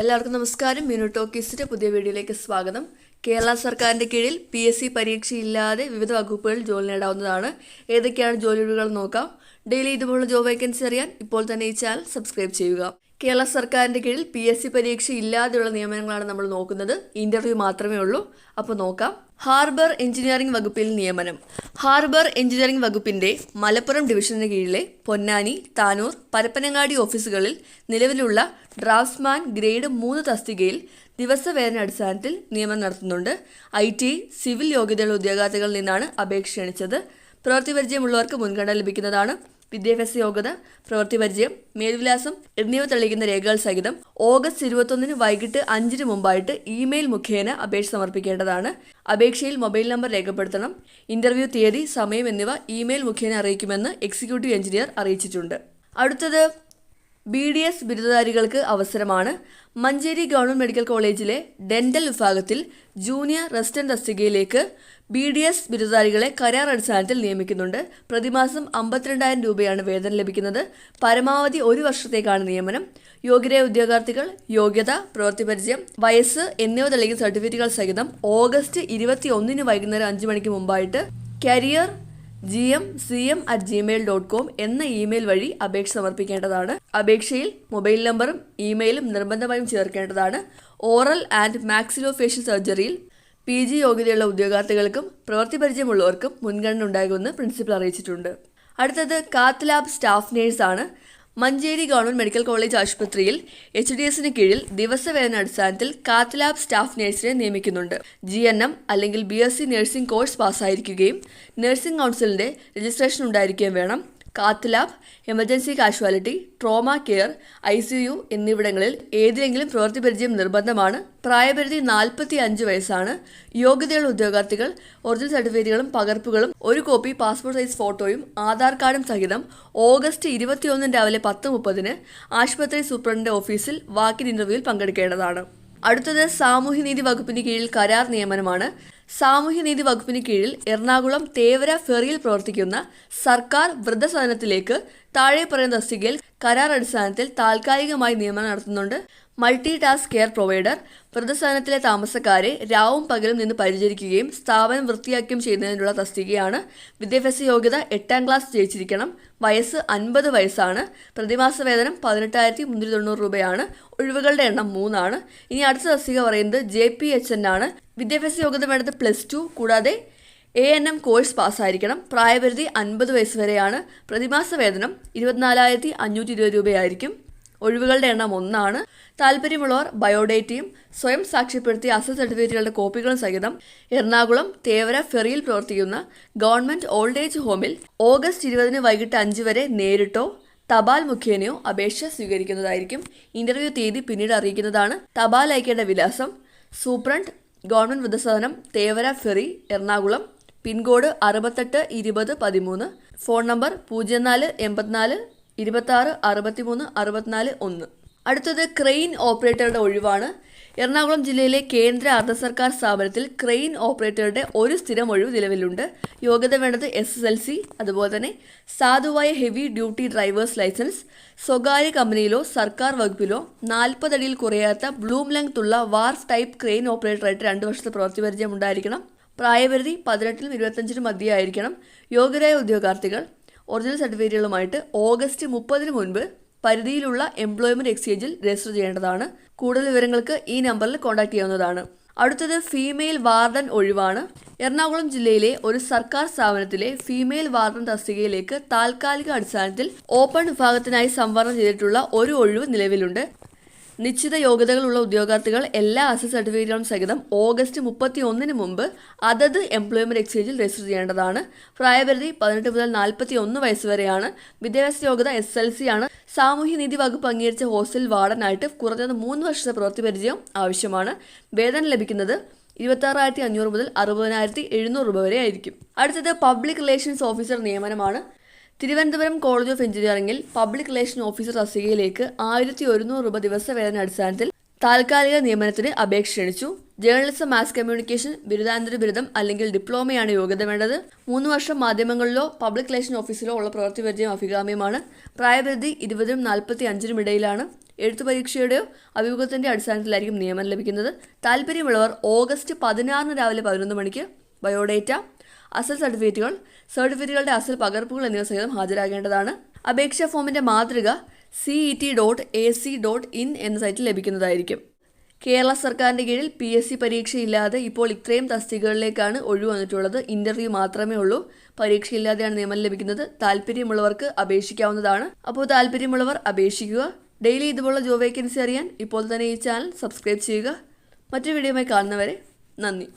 എല്ലാവർക്കും നമസ്കാരം. മിനു ടോക്കീസിന്റെ പുതിയ വീഡിയോയിലേക്ക് സ്വാഗതം. കേരള സർക്കാരിന്റെ കീഴിൽ പി എസ് സി പരീക്ഷയില്ലാതെ വിവിധ വകുപ്പുകളിൽ ജോലി നേടാവുന്നതാണ്. ഏതൊക്കെയാണ് ജോലികൾ നോക്കാം. ഡെയിലി ഇതുപോലുള്ള ജോബ് വേക്കൻസി അറിയാൻ ഇപ്പോൾ തന്നെ ഈ ചാനൽ സബ്സ്ക്രൈബ് ചെയ്യുക. കേരള സർക്കാരിന്റെ കീഴിൽ പി എസ് സി പരീക്ഷ ഇല്ലാതെയുള്ള നിയമനങ്ങളാണ് നമ്മൾ നോക്കുന്നത്. ഇന്റർവ്യൂ മാത്രമേ ഉള്ളൂ. അപ്പോൾ നോക്കാം. ഹാർബർ എഞ്ചിനീയറിംഗ് വകുപ്പിൽ നിയമനം. ഹാർബർ എഞ്ചിനീയറിംഗ് വകുപ്പിന്റെ മലപ്പുറം ഡിവിഷന് കീഴിലെ പൊന്നാനി താനൂർ പരപ്പനങ്ങാടി ഓഫീസുകളിൽ നിലവിലുള്ള ഡ്രാഫ്റ്റ്സ്മാൻ ഗ്രേഡ് മൂന്ന് തസ്തികയിൽ ദിവസവേതന അടിസ്ഥാനത്തിൽ നിയമനം നടത്തുന്നുണ്ട്. ഐ ടി സിവിൽ യോഗ്യതയുള്ള ഉദ്യോഗാർത്ഥികളിൽ നിന്നാണ് അപേക്ഷ ക്ഷണിച്ചത്. പ്രവൃത്തി പരിചയമുള്ളവർക്ക് മുൻഗണന ലഭിക്കുന്നതാണ് വിദ്യാഭ്യാസ യോഗ്യത പ്രവൃത്തി പരിചയം മേൽവിലാസം എന്നിവ തെളിയിക്കുന്ന രേഖകൾ സഹിതം ഓഗസ്റ്റ് ഇരുപത്തൊന്നിന് വൈകിട്ട് അഞ്ചിന് മുമ്പായിട്ട് ഇമെയിൽ മുഖേന അപേക്ഷ സമർപ്പിക്കേണ്ടതാണ്. അപേക്ഷയിൽ മൊബൈൽ നമ്പർ രേഖപ്പെടുത്തണം. ഇന്റർവ്യൂ തീയതി സമയം എന്നിവ ഇമെയിൽ മുഖേന അറിയിക്കുമെന്ന് എക്സിക്യൂട്ടീവ് എഞ്ചിനീയർ അറിയിച്ചിട്ടുണ്ട്. അടുത്തത് ബി ഡി എസ് ബിരുദധാരികൾക്ക് അവസരമാണ്. മഞ്ചേരി ഗവൺമെന്റ് മെഡിക്കൽ കോളേജിലെ ഡെന്റൽ വിഭാഗത്തിൽ ജൂനിയർ റെസിഡന്റ് തസ്തികയിലേക്ക് ബി ഡി എസ് ബിരുദധാരികളെ കരാർ അടിസ്ഥാനത്തിൽ നിയമിക്കുന്നുണ്ട്. പ്രതിമാസം അമ്പത്തിരണ്ടായിരം രൂപയാണ് വേതനം ലഭിക്കുന്നത്. പരമാവധി ഒരു വർഷത്തേക്കാണ് നിയമനം. യോഗ്യരായ ഉദ്യോഗാർത്ഥികൾ യോഗ്യത പ്രവൃത്തിപരിചയം വയസ്സ് എന്നിവ തെളിയിക്കുന്ന സർട്ടിഫിക്കറ്റുകൾ സഹിതം ഓഗസ്റ്റ് ഇരുപത്തി ഒന്നിന് വൈകുന്നേരം അഞ്ച് മണിക്ക് മുമ്പായിട്ട് career G M C M at Gmail dot com എന്ന ഇമെയിൽ വഴി അപേക്ഷ സമർപ്പിക്കേണ്ടതാണ്. അപേക്ഷയിൽ മൊബൈൽ നമ്പറും ഇമെയിലും നിർബന്ധമായും ചേർക്കേണ്ടതാണ്. ഓറൽ ആൻഡ് മാക്സിലോ ഫേഷ്യൽ സർജറിയിൽ പി ജി യോഗ്യതയുള്ള ഉദ്യോഗാർത്ഥികൾക്കും പ്രവൃത്തി പരിചയമുള്ളവർക്കും മുൻഗണന ഉണ്ടാകുമെന്ന് പ്രിൻസിപ്പൽ അറിയിച്ചിട്ടുണ്ട്. അടുത്തത് കാത്ത് ലാബ് സ്റ്റാഫ് നേഴ്സാണ്. മഞ്ചേരി ഗവൺമെന്റ് മെഡിക്കൽ കോളേജ് ആശുപത്രിയിൽ എച്ച് ഡി എസിന് കീഴിൽ ദിവസവേതന അടിസ്ഥാനത്തിൽ കാത്ത് ലാബ് സ്റ്റാഫ് നഴ്സിനെ നിയമിക്കുന്നുണ്ട്. ജി എൻ എം അല്ലെങ്കിൽ B S C nursing course പാസ്സായിരിക്കുകയും nursing കൗൺസിലിന്റെ രജിസ്ട്രേഷൻ ഉണ്ടായിരിക്കുകയും വേണം. Cath lab emergency casualty trauma care I C U എന്നിവിടങ്ങളിൽ ഏതിലെങ്കിലും പ്രവൃത്തി പരിചയം നിർബന്ധമാണ്. പ്രായപരിധി നാൽപ്പത്തി അഞ്ച് വയസ്സാണ്. യോഗ്യതയുള്ള ഉദ്യോഗാർത്ഥികൾ ഒറിജിനൽ സർട്ടിഫിക്കറ്റുകളും പകർപ്പുകളും ഒരു കോപ്പി പാസ്പോർട്ട് സൈസ് ഫോട്ടോയും ആധാർ കാർഡും സഹിതം ഓഗസ്റ്റ് ഇരുപത്തിയൊന്നിന് രാവിലെ പത്ത് മുപ്പതിന് ആശുപത്രി സൂപ്രണ്ടിന്റെ ഓഫീസിൽ വാക്കിൻ ഇന്റർവ്യൂവിൽ പങ്കെടുക്കേണ്ടതാണ്. അടുത്തത് സാമൂഹ്യനീതി വകുപ്പിന് കീഴിൽ കരാർ നിയമനമാണ്. സാമൂഹ്യനീതി വകുപ്പിന് കീഴിൽ എറണാകുളം തേവര ഫെറിയിൽ പ്രവർത്തിക്കുന്ന സർക്കാർ വൃദ്ധസദനത്തിലേക്ക് താഴെ പറയുന്ന തസ്തികയിൽ കരാർ അടിസ്ഥാനത്തിൽ താൽക്കാലികമായി നിയമനം നടത്തുന്നുണ്ട്. മൾട്ടി ടാസ്ക് കെയർ പ്രൊവൈഡർ വൃദ്ധസദനത്തിലെ താമസക്കാരെ രാവും പകലും നിന്ന് പരിചരിക്കുകയും സ്ഥാപനം വൃത്തിയാക്കുകയും ചെയ്യുന്നതിനുള്ള തസ്തികയാണ് വിദ്യാഭ്യാസ യോഗ്യത എട്ടാം ക്ലാസ് ജയിച്ചിരിക്കണം. വയസ്സ് അൻപത് വയസ്സാണ്. പ്രതിമാസ വേതനം പതിനെട്ടായിരത്തി മുന്നൂറ്റി തൊണ്ണൂറ് രൂപയാണ്. ഒഴിവുകളുടെ എണ്ണം മൂന്നാണ്. ഇനി അടുത്ത തസ്തിക പറയുന്നത് ജെ പി എച്ച് എൻ ആണ്. വിദ്യാഭ്യാസ യോഗ്യത വേണ്ടത് പ്ലസ് ടു കൂടാതെ എ എൻ എം കോഴ്സ് പാസ്സായിരിക്കണം പ്രായപരിധി അൻപത് വയസ്സ് വരെയാണ്. പ്രതിമാസ വേതനം ഇരുപത്തിനാലായിരത്തി അഞ്ഞൂറ്റി ഇരുപത് രൂപയായിരിക്കും. ഒഴിവുകളുടെ എണ്ണം ഒന്നാണ്. താല്പര്യമുള്ളവർ ബയോഡേറ്റയും സ്വയം സാക്ഷ്യപ്പെടുത്തിയ അസൽ സർട്ടിഫിക്കറ്റുകളുടെ കോപ്പികളും സഹിതം എറണാകുളം തേവര ഫെറിയിൽ പ്രവർത്തിക്കുന്ന ഗവൺമെന്റ് ഓൾഡ് ഏജ് ഹോമിൽ ഓഗസ്റ്റ് ഇരുപതിന് വൈകിട്ട് അഞ്ച് വരെ നേരിട്ടോ തപാൽ മുഖേനയോ അപേക്ഷ സ്വീകരിക്കുന്നതായിരിക്കും. ഇന്റർവ്യൂ തീയതി പിന്നീട് അറിയിക്കുന്നതാണ്. തപാൽ അയക്കേണ്ട വിലാസം superintendent government വൃദ്ധസദനം Thevara ferry Ernakulam pin code അറുപത്തെട്ട് ഇരുപത് പതിമൂന്ന് ഫോൺ നമ്പർ പൂജ്യം നാല് എൺപത്തിനാല് ഇരുപത്താറ് അറുപത്തിമൂന്ന് അറുപത്തിനാല് ഒന്ന്. അടുത്തത് ക്രെയിൻ ഓപ്പറേറ്ററുടെ ഒഴിവാണ്. എറണാകുളം ജില്ലയിലെ കേന്ദ്ര അർദ്ധ സർക്കാർ സ്ഥാപനത്തിൽ ക്രെയിൻ ഓപ്പറേറ്ററുടെ ഒരു സ്ഥിരം ഒഴിവ് നിലവിലുണ്ട്. യോഗ്യത വേണ്ടത് എസ് എസ് എൽ സി അതുപോലെ തന്നെ സാധുവായ ഹെവി ഡ്യൂട്ടി ഡ്രൈവേഴ്സ് ലൈസൻസ് സ്വകാര്യ കമ്പനിയിലോ സർക്കാർ വകുപ്പിലോ നാൽപ്പതടിയിൽ കുറയാത്ത ബ്ലൂം ലെങ്ത് ഉള്ള വാർഫ് ടൈപ്പ് ക്രെയിൻ ഓപ്പറേറ്ററായിട്ട് രണ്ട് വർഷത്തെ പ്രവൃത്തി പരിചയം ഉണ്ടായിരിക്കണം. പ്രായപരിധി പതിനെട്ടിനും ഇരുപത്തഞ്ചിനും മധ്യയായിരിക്കണം യോഗ്യരായ ഉദ്യോഗാർത്ഥികൾ ഒറിജിനൽ സർട്ടിഫിക്കറ്റുകളുമായിട്ട് ഓഗസ്റ്റ് മുപ്പതിന് മുൻപ് പരിധിയിലുള്ള എംപ്ലോയ്മെന്റ് എക്സ്ചേഞ്ചിൽ രജിസ്റ്റർ ചെയ്യേണ്ടതാണ്. കൂടുതൽ വിവരങ്ങൾക്ക് ഈ നമ്പറിൽ കോൺടാക്ട് ചെയ്യാവുന്നതാണ്. അടുത്തത് ഫീമെയിൽ വാർഡൻ ഒഴിവാണ്. എറണാകുളം ജില്ലയിലെ ഒരു സർക്കാർ സ്ഥാപനത്തിലെ ഫീമെയിൽ വാർഡൻ തസ്തികയിലേക്ക് താൽക്കാലിക അടിസ്ഥാനത്തിൽ ഓപ്പൺ വിഭാഗത്തിനായി സംവരണം ചെയ്തിട്ടുള്ള ഒരു ഒഴിവ് നിലവിലുണ്ട്. നിശ്ചിത യോഗ്യതകളുള്ള ഉദ്യോഗാർത്ഥികൾ എല്ലാ അസസ് സർട്ടിഫിക്കറ്റുകളും സഹിതം ഓഗസ്റ്റ് മുപ്പത്തി ഒന്നിന് മുമ്പ് അതത് എംപ്ലോയ്മെന്റ് എക്സ്ചേഞ്ചിൽ രജിസ്റ്റർ ചെയ്യേണ്ടതാണ്. പ്രായപരിധി പതിനെട്ട് മുതൽ നാൽപ്പത്തി ഒന്ന് വയസ്സ് വരെയാണ്. വിദ്യാഭ്യാസ യോഗ്യത എസ് എൽ സി ആണ്. സാമൂഹ്യനീതി വകുപ്പ് അംഗീകരിച്ച ഹോസ്റ്റൽ വാർഡനായിട്ട് കുറഞ്ഞത് മൂന്ന് വർഷത്തെ പ്രവൃത്തി പരിചയം ആവശ്യമാണ്. വേതനം ലഭിക്കുന്നത് ഇരുപത്തി മുതൽ അറുപതിനായിരത്തി എഴുന്നൂറ് രൂപ വരെ ആയിരിക്കും. അടുത്തത് പബ്ലിക് റിലേഷൻസ് ഓഫീസർ നിയമനമാണ്. തിരുവനന്തപുരം കോളേജ് ഓഫ് എഞ്ചിനീയറിംഗിൽ പബ്ലിക് റിലേഷൻ ഓഫീസർ തസ്തികയിലേക്ക് ആയിരത്തി ഒരുന്നൂറ് രൂപ ദിവസവേതന അടിസ്ഥാനത്തിൽ താൽക്കാലിക നിയമനത്തിന് അപേക്ഷ ക്ഷണിച്ചു. ജേർണലിസം മാസ് കമ്മ്യൂണിക്കേഷൻ ബിരുദാനന്തര ബിരുദം അല്ലെങ്കിൽ ഡിപ്ലോമയാണ് യോഗ്യത വേണ്ടത്. മൂന്ന് വർഷം മാധ്യമങ്ങളിലോ പബ്ലിക് റിലേഷൻ ഓഫീസിലോ ഉള്ള പ്രവൃത്തി പരിചയം അഭികാമ്യമാണ്. പ്രായപരിധി ഇരുപതിനും നാൽപ്പത്തി അഞ്ചിനും ഇടയിലാണ്. എഴുത്തു പരീക്ഷയുടെയോ അഭിമുഖത്തിന്റെ അടിസ്ഥാനത്തിലായിരിക്കും നിയമനം ലഭിക്കുന്നത്. താല്പര്യമുള്ളവർ ഓഗസ്റ്റ് പതിനാറിന് രാവിലെ പതിനൊന്ന് മണിക്ക് ബയോഡേറ്റ അസൽ സർട്ടിഫിക്കറ്റുകൾ സർട്ടിഫിക്കറ്റുകളുടെ അസൽ പകർപ്പുകൾ എന്നിവ സഹിതം ഹാജരാകേണ്ടതാണ്. അപേക്ഷാ ഫോമിന്റെ മാതൃക C E T dot A C dot in എന്ന സൈറ്റിൽ ലഭിക്കുന്നതായിരിക്കും. കേരള സർക്കാരിന്റെ കീഴിൽ പി എസ് സി പരീക്ഷയില്ലാതെ ഇപ്പോൾ ഇത്രയും തസ്തികകളിലേക്കാണ് ഒഴിവ് വന്നിട്ടുള്ളത്. ഇന്റർവ്യൂ മാത്രമേ ഉള്ളൂ. പരീക്ഷയില്ലാതെയാണ് നിയമനം ലഭിക്കുന്നത്. താല്പര്യമുള്ളവർക്ക് അപേക്ഷിക്കാവുന്നതാണ്. അപ്പോൾ താല്പര്യമുള്ളവർ അപേക്ഷിക്കുക. ഡെയിലി ഇതുപോലുള്ള ജോബ് വേക്കൻസി അറിയാൻ ഇപ്പോൾ തന്നെ ഈ ചാനൽ സബ്സ്ക്രൈബ് ചെയ്യുക. മറ്റൊരു വീഡിയോയുമായി കാണുന്നവരെ നന്ദി.